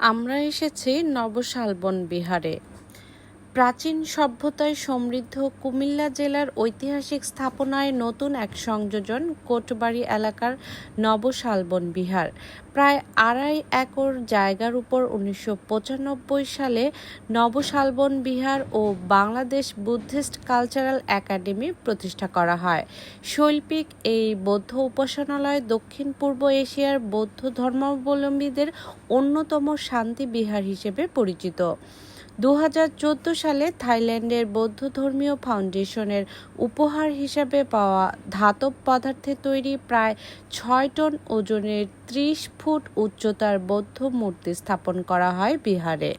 আমরা এসেছি নবশালবন বিহারে। প্রাচীন সভ্যতায় সমৃদ্ধ কুমিল্লা জেলার ঐতিহাসিক স্থাপনায় নতুন এক সংযোজন কোটবাড়ি এলাকার নবশালবন বিহার। প্রায় আড়াই একর জায়গার উপর উনিশশো পঁচানব্বই সালে নবশালবন বিহার ও বাংলাদেশ বুদ্ধিস্ট কালচারাল একাডেমি প্রতিষ্ঠা করা হয়। শৈল্পিক এই বৌদ্ধ উপাসনালয় দক্ষিণ পূর্ব এশিয়ার বৌদ্ধ ধর্মাবলম্বীদের অন্যতম শান্তি বিহার হিসেবে পরিচিত। দু হাজার চোদ্দ সালে থাইল্যান্ডের বৌদ্ধ ধর্মীয় ফাউন্ডেশনের উপহার হিসাবে পাওয়া ধাতব পদার্থে তৈরি প্রায় ছয় টন ওজনের ত্রিশ ফুট উচ্চতার বৌদ্ধ মূর্তি স্থাপন করা হয় বিহারে।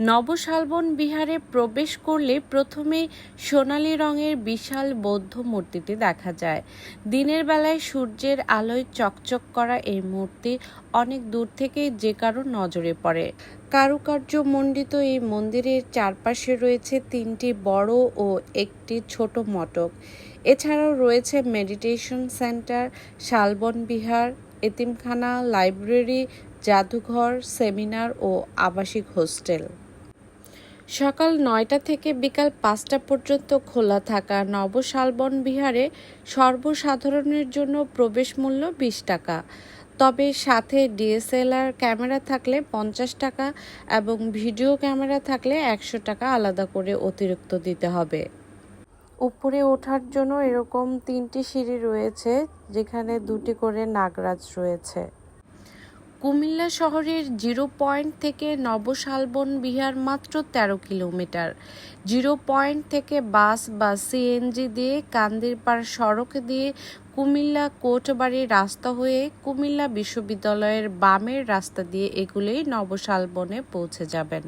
নবশালবন বিহারে প্রবেশ করলে প্রথমেই সোনালী রঙের বিশাল বৌদ্ধ মূর্তিটি দেখা যায়। দিনের বেলায় সূর্যের আলোয় চকচক করা এই মূর্তি অনেক দূর থেকেই যে কারও নজরে পড়ে। কারুকার্য মণ্ডিত এই মন্দিরের চারপাশে রয়েছে তিনটি বড় ও একটি ছোট মটক। এছাড়াও রয়েছে মেডিটেশন সেন্টার, শালবন বিহার, এতিমখানা, লাইব্রেরি, জাদুঘর, সেমিনার ও আবাসিক হোস্টেল। সকাল নয়টা থেকে বিকাল পাঁচটা পর্যন্ত খোলা থাকা নবশালবন বিহারে সর্বসাধারণের জন্য প্রবেশ মূল্য বিশ টাকা। তবে সাথে ডিএসএলআর ক্যামেরা থাকলে পঞ্চাশ টাকা এবং ভিডিও ক্যামেরা থাকলে একশো টাকা আলাদা করে অতিরিক্ত দিতে হবে। উপরে ওঠার জন্য এরকম তিনটি সিঁড়ি রয়েছে, যেখানে দুটি করে নাগরাজ রয়েছে। কুমিল্লা শহরের জিরো পয়েন্ট থেকে নবশালবন বিহার মাত্র ১৩ কিলোমিটার। জিরো পয়েন্ট থেকে বাস বা সিএনজি দিয়ে কান্দিরপাড় সড়ক দিয়ে কুমিল্লা কোটবাড়ি রাস্তা হয়ে কুমিল্লা বিশ্ববিদ্যালয়ের বামের রাস্তা দিয়ে এগুলেই নবশালবনে পৌঁছে যাবেন।